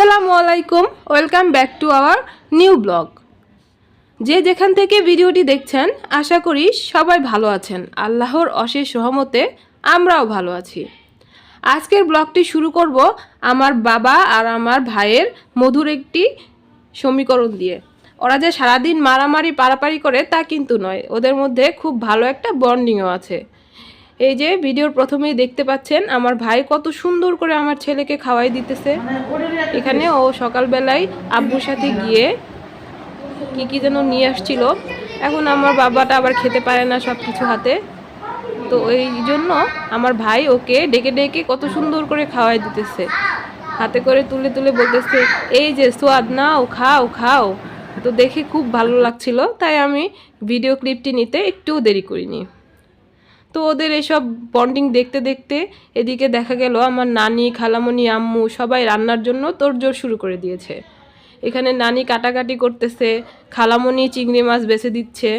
আসসালামু আলাইকুম, welcome back to our new blog. যে যেখান থেকে ভিডিওটি দেখছেন, আশা করি সবাই ভালো আছেন। আল্লাহর অশেষ সহমতে আমরাও ভালো আছি। আজকের ব্লগটি শুরু করব আমার বাবা আর আমার ভাইয়ের মধুর একটি সমীকরণ দিয়ে। ওরা যে সারাদিন মারামারি, পারাপারি করে তা কিন্তু নয়। ওদের মধ্যে খুব ভালো একটা বন্ডিংও আছে। এই যে ভিডিওর প্রথমেই দেখতে পাচ্ছেন, আমার ভাই কত সুন্দর করে আমার ছেলেকে খাওয়াই দিতেছে। এখানে ও সকালবেলায় আব্বুর সাথে গিয়ে কি কি যেন নিয়ে আসছিল। এখন আমার বাবাটা আবার খেতে পারে না সব কিছু হাতে। তো ওই জন্য আমার ভাই ওকে ডেকে ডেকে কত সুন্দর করে খাওয়াই দিতেছে। হাতে করে তুলে তুলে বলতেছে, এই যে সোয়াদ, নাও, খাও খাও। তো দেখে খুব ভালো লাগছিল, তাই আমি ভিডিও ক্লিপটি নিতে একটুও দেরি করিনি। তো ওদের এসব বন্ডিং দেখতে দেখতে এদিকে দেখা গেল আমার নানি খালামণি আম্মু সবাই রান্নার জন্য তোড়জোড় শুরু করে দিয়েছে। এখানে নানি কাটাকাটি করতেছে খালামণি চিংড়ি মাছ বেছে দিচ্ছে।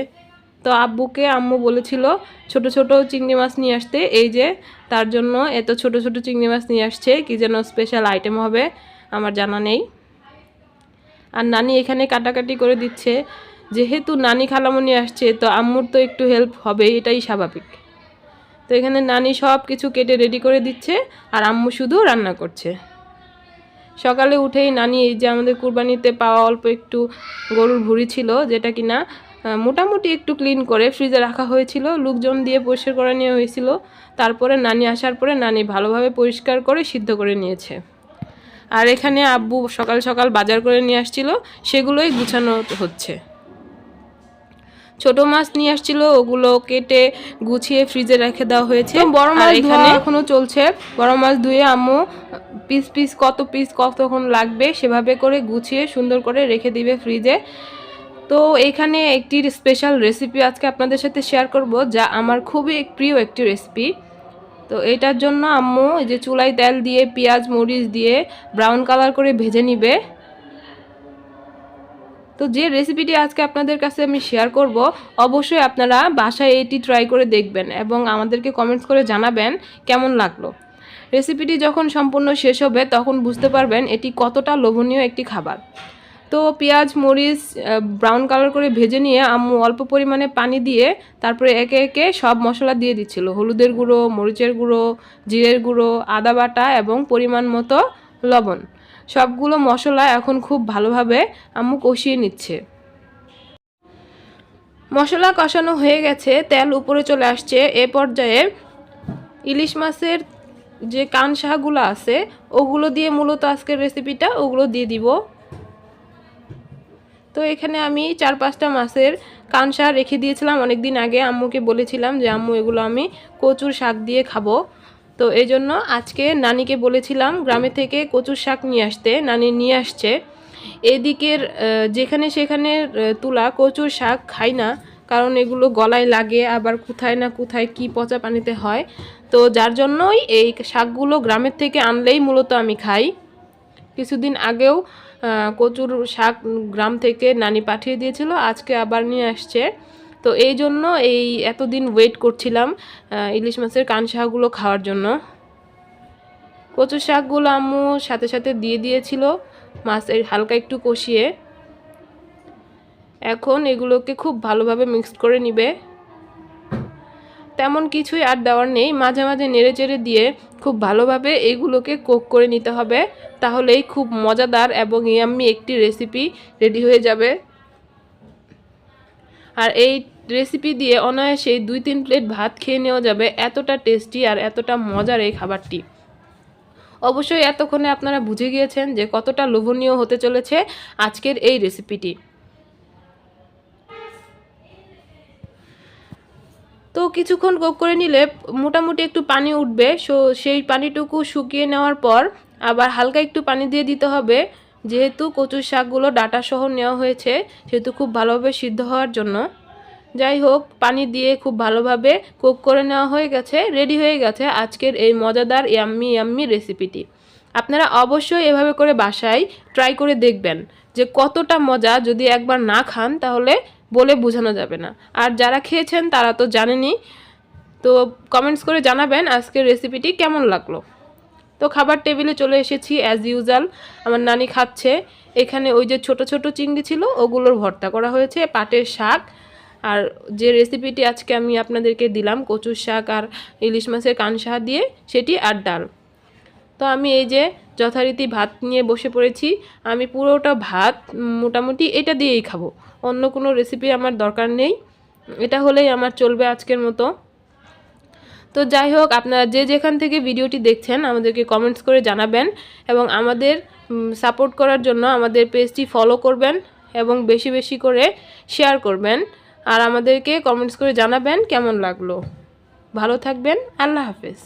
তো আব্বুকে আম্মু বলেছিল, ছোট ছোট চিংড়ি মাছ নিয়ে আসতে, এই যে তার জন্য এত ছোট ছোট চিংড়ি মাছ নিয়ে আসছে, কি যেন স্পেশাল আইটেম হবে, আমার জানা নেই। আর নানি এখানে কাটাকাটি করে দিচ্ছে, যেহেতু নানি খালামণি আসছে, তো আম্মুর তো একটু হেল্প হবে এটাই স্বাভাবিক। তো এখানে নানি সব কিছু কেটে রেডি করে দিচ্ছে আর আম্মু শুধু রান্না করছে। সকালে উঠেই নানি এই যে আমাদের কুরবানিতে পাওয়া অল্প একটু গরুর ভুড়ি ছিল যেটা কিনা আহ, মোটামুটি একটু ক্লিন করে ফ্রিজে রাখা হয়েছিল লোকজন দিয়ে পরিষ্কার করে নেওয়া হয়েছিল। তারপরে নানি আসার পরে নানি ভালোভাবে পরিষ্কার করে সিদ্ধ করে নিয়েছে। আর এখানে আব্বু সকাল সকাল বাজার করে নিয়ে আসছিল সেগুলোই গুছানো হচ্ছে। ছোট মাছ নিয়ে আসছিল ওগুলো কেটে গুছিয়ে ফ্রিজে রেখে দেওয়া হয়েছে। বড় মাছ এখানে এখনও চলছে। বড় মাছ ধুয়ে আম্মু পিস পিস কত পিস কতক্ষণ লাগবে সেভাবে করে গুছিয়ে সুন্দর করে রেখে দিবে ফ্রিজে তো এখানে একটি স্পেশাল রেসিপি আজকে আপনাদের সাথে শেয়ার করব যা আমার খুবই প্রিয় একটি রেসিপি তো এটার জন্য আম্মু এই যে চুলায় তেল দিয়ে পেঁয়াজ মরিচ দিয়ে ব্রাউন কালার করে ভেজে নিবে। তো যে রেসিপিটি আজকে আপনাদের কাছে আমি শেয়ার করব, অবশ্যই আপনারা বাসায় এটি ট্রাই করে দেখবেন এবং আমাদেরকে কমেন্টস করে জানাবেন কেমন লাগল। রেসিপিটি যখন সম্পূর্ণ শেষ হবে, তখন বুঝতে পারবেন এটি কতটা লোভনীয় একটি খাবার। তো পেঁয়াজ, মরিচ ব্রাউন কালার করে ভেজে নিয়ে আম্মু অল্প পরিমাণে পানি দিয়ে তারপরে একে একে সব মশলা দিয়ে দিচ্ছিল। হলুদের গুঁড়ো, মরিচের গুঁড়ো, জিরের গুঁড়ো, আদা বাটা এবং পরিমাণ মতো লবণ। সবগুলো মশলা এখন খুব ভালোভাবে আম্মু কষিয়ে নিচ্ছে। মশলা কষানো হয়ে গেছে, তেল উপরে চলে আসছে। এ পর্যায়ে ইলিশ মাছের যে কান শাহগুলো আছে, ওগুলো দিয়ে মূলত আজকের রেসিপিটা ওগুলো দিয়ে দিব। তো এখানে আমি চার পাঁচটা মাছের কানসা রেখে দিয়েছিলাম। অনেক দিন আগে আম্মুকে বলেছিলাম যে, আম্মু, এগুলো আমি কচুর শাক দিয়ে খাব। তো এই জন্য আজকে নানিকে বলেছিলাম গ্রামে থেকে কচুর শাক নিয়ে আসতে। নানি নিয়ে আসছে। এদিকের যেখানে সেখানে তুলা কচুর শাক খাই না, কারণ এগুলো গলায় লাগে, আবার কোথায় না কোথায় কি পচা পানিতে হয়। তো যার জন্যই এই শাকগুলো গ্রামের থেকে আনলেই মূলত আমি খাই। কিছুদিন আগেও কচুর শাক গ্রাম থেকে নানি পাঠিয়ে দিয়েছিল, আজকে আবার নিয়ে আসছে। তো এই জন্য এই এতদিন ওয়েট করছিলাম ইলিশ মাছের কান শাকগুলো খাওয়ার জন্য। কচু শাকগুলো আম্মু সাথে সাথে দিয়ে দিয়েছিল, মাছের হালকা একটু কষিয়ে। এখন এগুলোকে খুব ভালোভাবে মিক্সড করে নিবে। তেমন কিছুই আর দেওয়ার নেই, মাঝে মাঝে নেড়ে চেড়ে দিয়ে খুব ভালোভাবে এইগুলোকে কোক করে নিতে হবে, তাহলেই খুব মজাদার এবং ইয়াম্মি একটি রেসিপি রেডি হয়ে যাবে। আর এই রেসিপি দিয়ে অনায়াসেই দুই তিন প্লেট ভাত খেয়ে নেওয়া যাবে। এতটা টেস্টি আর এতটা মজার এই খাবারটি। অবশ্যই এতক্ষণে আপনারা বুঝে গিয়েছেন যে কতটা লোভনীয় হতে চলেছে আজকের এই রেসিপিটি তো কিছুক্ষণ কোক করে নিলে মোটামুটি একটু পানি উঠবে। সো সেই পানিটুকু শুকিয়ে নেওয়ার পর আবার হালকা একটু পানি দিয়ে দিতে হবে। যেহেতু কচুর শাকগুলো ডাটা সহ নেওয়া হয়েছে, সেহেতু খুব ভালোভাবে সিদ্ধ হওয়ার জন্য। যাই হোক, পানি দিয়ে খুব ভালোভাবে কুক করে নেওয়া হয়ে গেছে, রেডি হয়ে গেছে আজকের এই মজাদার ইয়াম্মি ইয়াম্মি রেসিপিটি। আপনারা অবশ্যই এভাবে করে বাসায় ট্রাই করে দেখবেন যে কতটা মজা যদি একবার না খান, তাহলে বলে বোঝানো যাবে না। আর যারা খেয়েছেন তারা তো জানেনই। তো কমেন্টস করে জানাবেন আজকের রেসিপিটি কেমন লাগল। তো খাবার টেবিলে চলে এসেছি অ্যাজ ইউজাল আমার নানি খাচ্ছে। এখানে ওই যে ছোট ছোট চিংড়ি ছিল, ওগুলোর ভর্তা করা হয়েছে, পাটের শাক। আর যে রেসিপিটি আজকে আমি আপনাদেরকে দিলাম, কচুর শাক আর ইলিশ মাছের কানসাহা দিয়ে, সেটি আর ডাল। তো আমি এই যে যথারীতি ভাত নিয়ে বসে পড়েছি, আমি পুরোটা ভাত মোটামুটি এটা দিয়েই খাব। অন্য কোনো রেসিপি আমার দরকার নেই। এটা হলেই আমার চলবে আজকের মতো। তো যাই হোক, আপনারা যে যেখান থেকে ভিডিওটি দেখছেন, আমাদেরকে কমেন্টস করে জানাবেন এবং আমাদের সাপোর্ট করার জন্য আমাদের পেজটি ফলো করবেন এবং বেশি বেশি করে শেয়ার করবেন। আর আমাদেরকে কমেন্টস করে জানাবেন কেমন লাগল। ভালো থাকবেন, আল্লাহ হাফেজ।